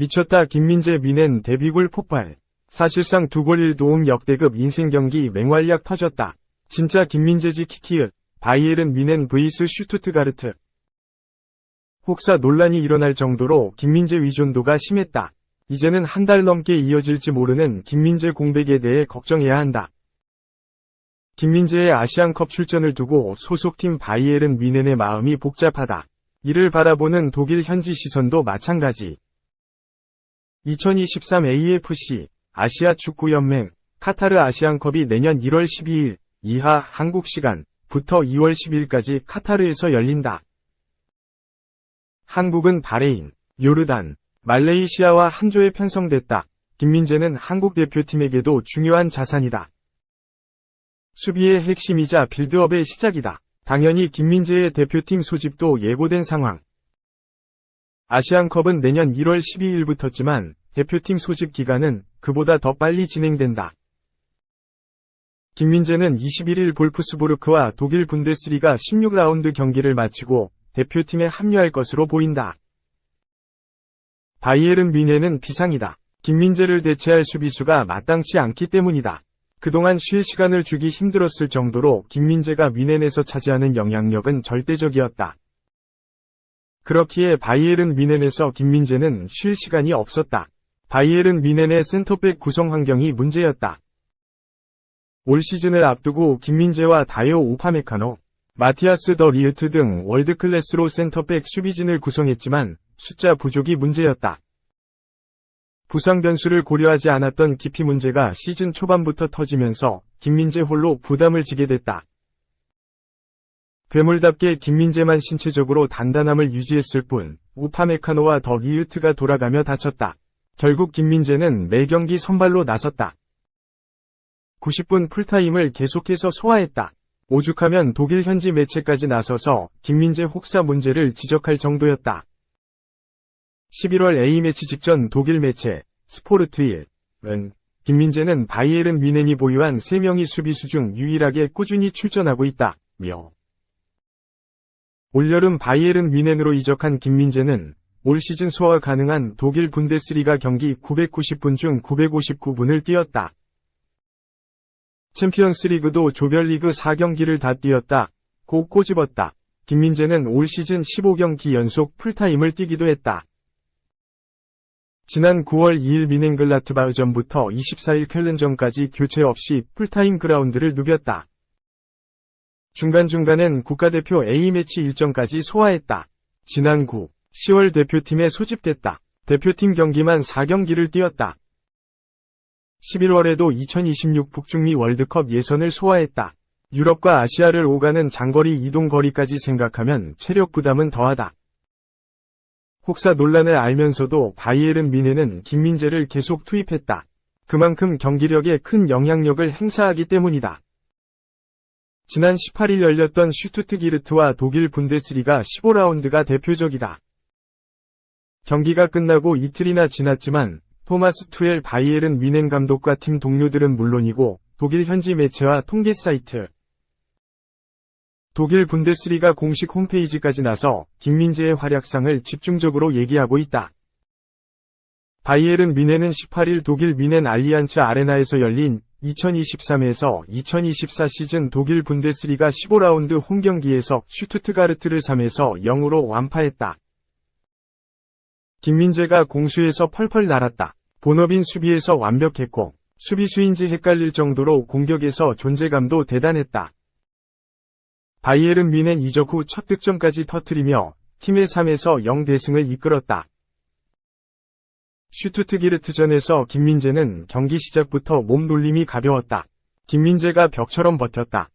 미쳤다 김민재 미넨 데뷔골 폭발. 사실상 두 골 1도움 역대급 인생 경기 맹활약 터졌다. 진짜 김민재지 키키읓. 바이에른 미넨 vs 슈투트가르트. 혹사 논란이 일어날 정도로 김민재 위존도가 심했다. 이제는 한 달 넘게 이어질지 모르는 김민재 공백에 대해 걱정해야 한다. 김민재의 아시안컵 출전을 두고 소속팀 바이에른 미넨의 마음이 복잡하다. 이를 바라보는 독일 현지 시선도 마찬가지. 2023 AFC 아시아 축구연맹 카타르 아시안컵이 내년 1월 12일 이하 한국 시간부터 2월 10일까지 카타르에서 열린다. 한국은 바레인, 요르단, 말레이시아와 한 조에 편성됐다. 김민재는 한국 대표팀에게도 중요한 자산이다. 수비의 핵심이자 빌드업의 시작이다. 당연히 김민재의 대표팀 소집도 예고된 상황. 아시안컵은 내년 1월 12일부터지만 대표팀 소집 기간은 그보다 더 빨리 진행된다. 김민재는 21일 볼프스부르크와 독일 분데스리가 16라운드 경기를 마치고 대표팀에 합류할 것으로 보인다. 바이에른 미네는 비상이다. 김민재를 대체할 수비수가 마땅치 않기 때문이다. 그동안 쉴 시간을 주기 힘들었을 정도로 김민재가 미넨에서 차지하는 영향력은 절대적이었다. 그렇기에 바이에른 미넨에서 김민재는 쉴 시간이 없었다. 바이에른 미넨의 센터백 구성 환경이 문제였다. 올 시즌을 앞두고 김민재와 다이오 우파메카노, 마티아스 더 리으트 등 월드클래스로 센터백 수비진을 구성했지만 숫자 부족이 문제였다. 부상 변수를 고려하지 않았던 깊이 문제가 시즌 초반부터 터지면서 김민재 홀로 부담을 지게 됐다. 괴물답게 김민재만 신체적으로 단단함을 유지했을 뿐 우파메카노와 더 리우트가 돌아가며 다쳤다. 결국 김민재는 매 경기 선발로 나섰다. 90분 풀타임을 계속해서 소화했다. 오죽하면 독일 현지 매체까지 나서서 김민재 혹사 문제를 지적할 정도였다. 11월 A매치 직전 독일 매체 스포르트일은 김민재는 바이에른 미넨이 보유한 3명의 수비수 중 유일하게 꾸준히 출전하고 있다 며 올여름 바이에른 미넨으로 이적한 김민재는 올 시즌 소화 가능한 독일 분데스리가 경기 990분 중 959분을 뛰었다. 챔피언스 리그도 조별리그 4경기를 다 뛰었다. 고 꼬집었다. 김민재는 올 시즌 15경기 연속 풀타임을 뛰기도 했다. 지난 9월 2일 미넨글라트바흐전부터 24일 켈른전까지 교체 없이 풀타임 그라운드를 누볐다. 중간중간엔 국가대표 A매치 일정까지 소화했다. 지난 9, 10월 대표팀에 소집됐다. 대표팀 경기만 4경기를 뛰었다. 11월에도 2026 북중미 월드컵 예선을 소화했다. 유럽과 아시아를 오가는 장거리 이동 거리까지 생각하면 체력 부담은 더하다. 혹사 논란을 알면서도 바이에른 미네는 김민재를 계속 투입했다. 그만큼 경기력에 큰 영향력을 행사하기 때문이다. 지난 18일 열렸던 슈투트기르트와 독일 분데스리가 15라운드가 대표적이다. 경기가 끝나고 이틀이나 지났지만 토마스 투엘 바이에른 미넨 감독과 팀 동료들은 물론이고 독일 현지 매체와 통계 사이트 독일 분데스리가 공식 홈페이지까지 나서 김민재의 활약상을 집중적으로 얘기하고 있다. 바이에른 미넨은 18일 독일 미넨 알리안츠 아레나에서 열린 2023에서 2024 시즌 독일 분데스리가 15라운드 홈경기에서 슈투트가르트를 3에서 0으로 완파했다. 김민재가 공수에서 펄펄 날았다. 본업인 수비에서 완벽했고 수비수인지 헷갈릴 정도로 공격에서 존재감도 대단했다. 바이에른 미넨 이적 후 첫 득점까지 터트리며 팀의 3에서 0 대승을 이끌었다. 슈투트기르트전에서 김민재는 경기 시작부터 몸놀림이 가벼웠다. 김민재가 벽처럼 버텼다.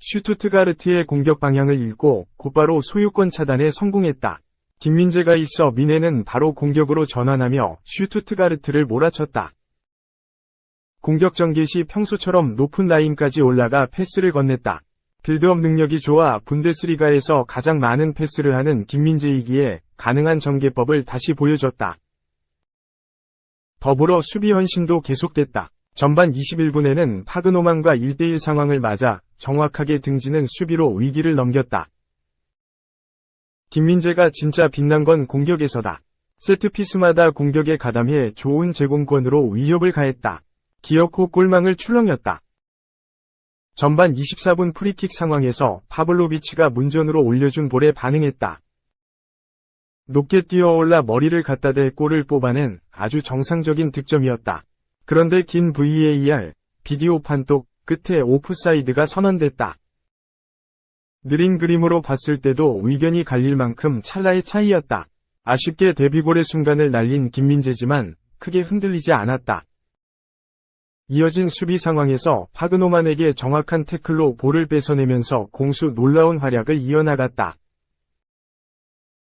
슈투트가르트의 공격 방향을 읽고 곧바로 소유권 차단에 성공했다. 김민재가 있어 미네는 바로 공격으로 전환하며 슈투트가르트를 몰아쳤다. 공격 전개 시 평소처럼 높은 라인까지 올라가 패스를 건넸다. 빌드업 능력이 좋아 분데스리가에서 가장 많은 패스를 하는 김민재이기에 가능한 전개법을 다시 보여줬다. 더불어 수비 헌신도 계속됐다. 전반 21분에는 파그노만과 1대1 상황을 맞아 정확하게 등지는 수비로 위기를 넘겼다. 김민재가 진짜 빛난 건 공격에서다. 세트피스마다 공격에 가담해 좋은 제공권으로 위협을 가했다. 기어코 골망을 출렁였다. 전반 24분 프리킥 상황에서 파블로비치가 문전으로 올려준 볼에 반응했다. 높게 뛰어올라 머리를 갖다 대 골을 뽑아낸 아주 정상적인 득점이었다. 그런데 긴 VAR, 비디오 판독 끝에 오프사이드가 선언됐다. 느린 그림으로 봤을 때도 의견이 갈릴 만큼 찰나의 차이였다. 아쉽게 데뷔골의 순간을 날린 김민재지만 크게 흔들리지 않았다. 이어진 수비 상황에서 파그노만에게 정확한 태클로 볼을 뺏어내면서 공수 놀라운 활약을 이어나갔다.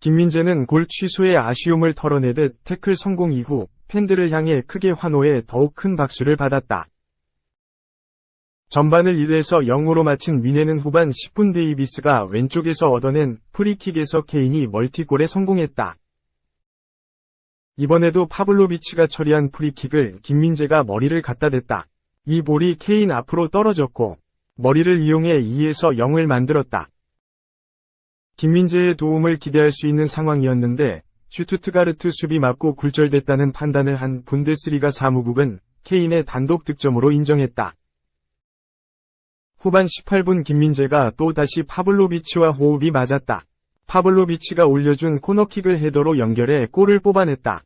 김민재는 골 취소에 아쉬움을 털어내듯 태클 성공 이후 팬들을 향해 크게 환호해 더욱 큰 박수를 받았다. 전반을 1에서 0으로 마친 미네는 후반 10분 데이비스가 왼쪽에서 얻어낸 프리킥에서 케인이 멀티골에 성공했다. 이번에도 파블로비치가 처리한 프리킥을 김민재가 머리를 갖다 댔다. 이 볼이 케인 앞으로 떨어졌고 머리를 이용해 2에서 0을 만들었다. 김민재의 도움을 기대할 수 있는 상황이었는데 슈투트가르트 수비 맞고 굴절됐다는 판단을 한 분데스리가 사무국은 케인의 단독 득점으로 인정했다. 후반 18분 김민재가 또 다시 파블로비치와 호흡이 맞았다. 파블로비치가 올려준 코너킥을 헤더로 연결해 골을 뽑아냈다.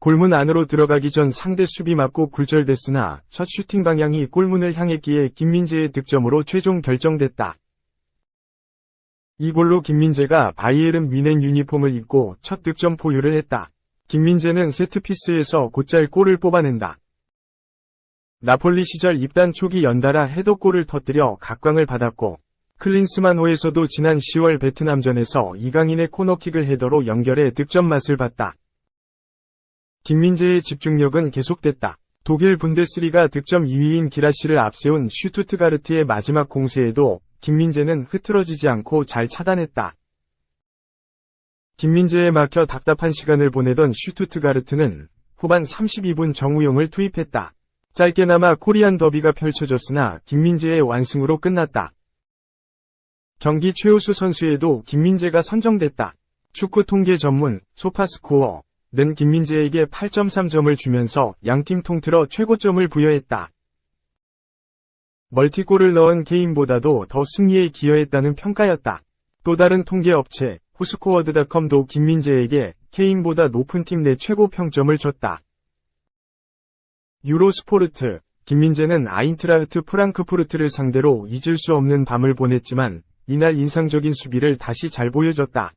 골문 안으로 들어가기 전 상대 수비 맞고 굴절됐으나 첫 슈팅 방향이 골문을 향했기에 김민재의 득점으로 최종 결정됐다. 이 골로 김민재가 바이에른 뮌헨 유니폼을 입고 첫 득점 포유를 했다. 김민재는 세트피스에서 곧잘 골을 뽑아낸다. 나폴리 시절 입단 초기 연달아 헤더골을 터뜨려 각광을 받았고 클린스만호에서도 지난 10월 베트남전에서 이강인의 코너킥을 헤더로 연결해 득점 맛을 봤다. 김민재의 집중력은 계속됐다. 독일 분데스리가 득점 2위인 기라시를 앞세운 슈투트가르트의 마지막 공세에도 김민재는 흐트러지지 않고 잘 차단했다. 김민재에 막혀 답답한 시간을 보내던 슈투트가르트는 후반 32분 정우영을 투입했다. 짧게나마 코리안 더비가 펼쳐졌으나 김민재의 완승으로 끝났다. 경기 최우수 선수에도 김민재가 선정됐다. 축구 통계 전문 소파스코어 는 김민재에게 8.3점을 주면서 양팀 통틀어 최고점을 부여했다. 멀티골을 넣은 케인보다도 더 승리에 기여했다는 평가였다. 또 다른 통계 업체 후스코어드닷컴도 김민재에게 케인보다 높은 팀 내 최고 평점을 줬다. 유로스포르트 김민재는 아인트라흐트 프랑크푸르트를 상대로 잊을 수 없는 밤을 보냈지만 이날 인상적인 수비를 다시 잘 보여줬다.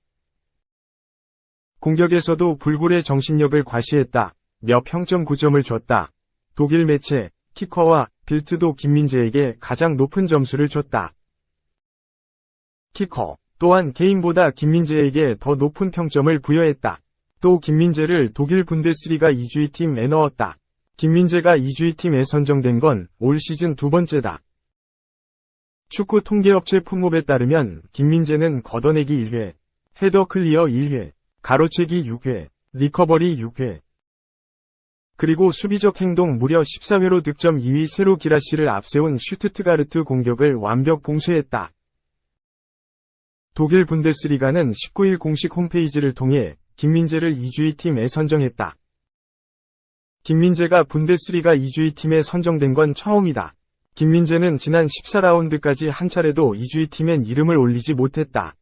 공격에서도 불굴의 정신력을 과시했다. 몇 평점 9점을 줬다. 독일 매체 키커와 빌트도 김민재에게 가장 높은 점수를 줬다. 키커 또한 개인보다 김민재에게 더 높은 평점을 부여했다. 또 김민재를 독일 분데스리가 2주의 팀에 넣었다. 김민재가 2주의 팀에 선정된 건 올 시즌 두 번째다. 축구 통계업체 품목에 따르면 김민재는 걷어내기 1회, 헤더 클리어 1회, 가로채기 6회, 리커버리 6회. 그리고 수비적 행동 무려 14회로 득점 2위 세로 기라시를 앞세운 슈트트가르트 공격을 완벽 봉쇄했다. 독일 분데스리가는 19일 공식 홈페이지를 통해 김민재를 2주의 팀에 선정했다. 김민재가 분데스리가 2주의 팀에 선정된 건 처음이다. 김민재는 지난 14라운드까지 한 차례도 2주의 팀엔 이름을 올리지 못했다.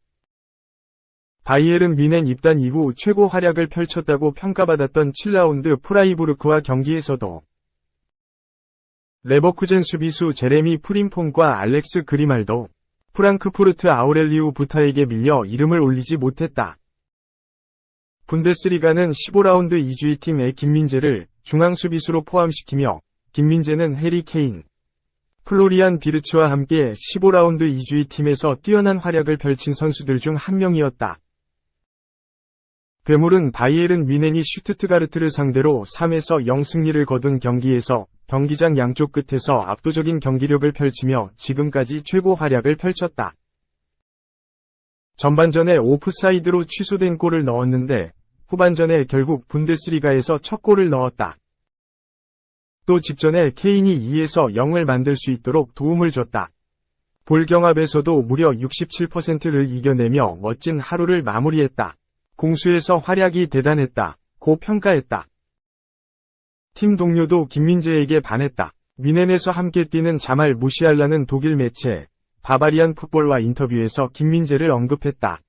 바이에른 뮌헨 입단 이후 최고 활약을 펼쳤다고 평가받았던 7라운드 프라이부르크와 경기에서도 레버쿠젠 수비수 제레미 프림폰과 알렉스 그리말도 프랑크푸르트 아우렐리우 부타에게 밀려 이름을 올리지 못했다. 분데스리가는 15라운드 2주의 팀의 김민재를 중앙 수비수로 포함시키며 김민재는 해리 케인, 플로리안 비르츠와 함께 15라운드 2주의 팀에서 뛰어난 활약을 펼친 선수들 중 한 명이었다. 괴물은 바이에른 뮌헨이 슈투트가르트를 상대로 3에서 0 승리를 거둔 경기에서 경기장 양쪽 끝에서 압도적인 경기력을 펼치며 지금까지 최고 활약을 펼쳤다. 전반전에 오프사이드로 취소된 골을 넣었는데 후반전에 결국 분데스리가에서 첫 골을 넣었다. 또 직전에 케인이 2에서 0을 만들 수 있도록 도움을 줬다. 볼 경합에서도 무려 67%를 이겨내며 멋진 하루를 마무리했다. 공수에서 활약이 대단했다. 고 평가했다. 팀 동료도 김민재에게 반했다. 미넨에서 함께 뛰는 자말 무시알라는 독일 매체 바바리안 풋볼과 인터뷰에서 김민재를 언급했다.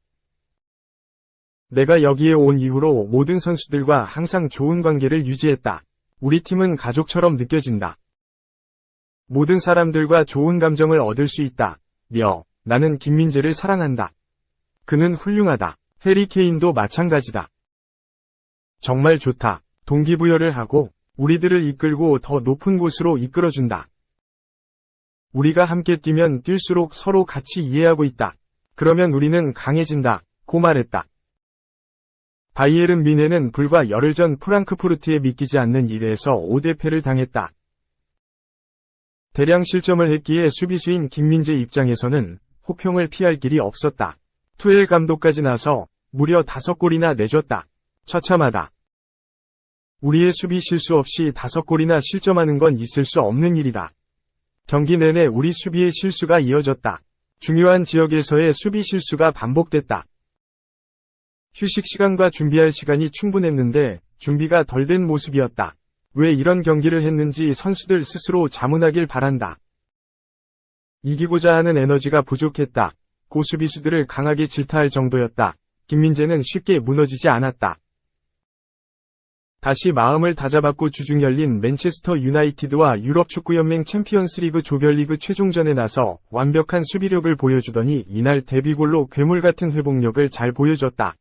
내가 여기에 온 이후로 모든 선수들과 항상 좋은 관계를 유지했다. 우리 팀은 가족처럼 느껴진다. 모든 사람들과 좋은 감정을 얻을 수 있다. 며, 나는 김민재를 사랑한다. 그는 훌륭하다. 해리 케인도 마찬가지다. 정말 좋다. 동기부여를 하고, 우리들을 이끌고 더 높은 곳으로 이끌어준다. 우리가 함께 뛰면 뛸수록 서로 같이 이해하고 있다. 그러면 우리는 강해진다. 고 말했다. 바이에른 미네는 불과 열흘 전 프랑크푸르트에 믿기지 않는 일에서 5대패를 당했다. 대량 실점을 했기에 수비수인 김민재 입장에서는 호평을 피할 길이 없었다. 투엘 감독까지 나서 무려 5골이나 내줬다. 처참하다. 우리의 수비 실수 없이 5골이나 실점하는 건 있을 수 없는 일이다. 경기 내내 우리 수비의 실수가 이어졌다. 중요한 지역에서의 수비 실수가 반복됐다. 휴식 시간과 준비할 시간이 충분했는데 준비가 덜 된 모습이었다. 왜 이런 경기를 했는지 선수들 스스로 자문하길 바란다. 이기고자 하는 에너지가 부족했다. 고수비수들을 강하게 질타할 정도였다. 김민재는 쉽게 무너지지 않았다. 다시 마음을 다잡았고 주중 열린 맨체스터 유나이티드와 유럽축구연맹 챔피언스리그 조별리그 최종전에 나서 완벽한 수비력을 보여주더니 이날 데뷔골로 괴물 같은 회복력을 잘 보여줬다.